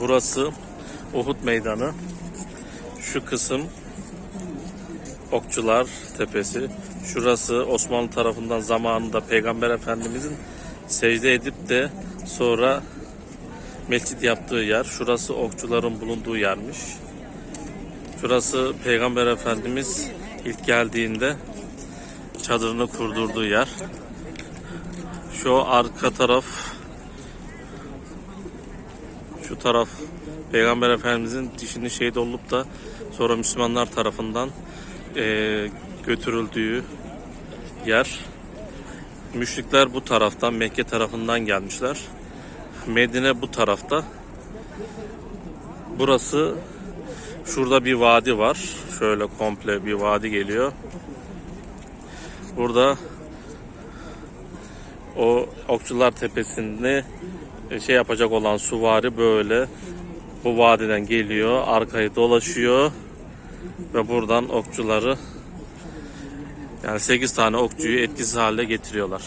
Burası Uhud Meydanı. Şu kısım Okçular Tepesi. Şurası Osmanlı tarafından zamanında Peygamber Efendimizin secde edip de sonra mescit yaptığı yer. Şurası okçuların bulunduğu yermiş. Şurası Peygamber Efendimiz ilk geldiğinde çadırını kurdurduğu yer. Şu arka taraf şu taraf Peygamber Efendimizin dişini şehit olup da sonra Müslümanlar tarafından eee, götürüldüğü yer. Müşrikler bu taraftan Mekke tarafından gelmişler. Medine bu tarafta. Burası şurada bir vadi var. Şöyle komple bir vadi geliyor. Burada o Okçular Tepesi'nde e, şey yapacak olan suvari böyle bu vadiden geliyor, arkayı dolaşıyor ve buradan okçuları yani 8 tane okçuyu etkisiz hale getiriyorlar.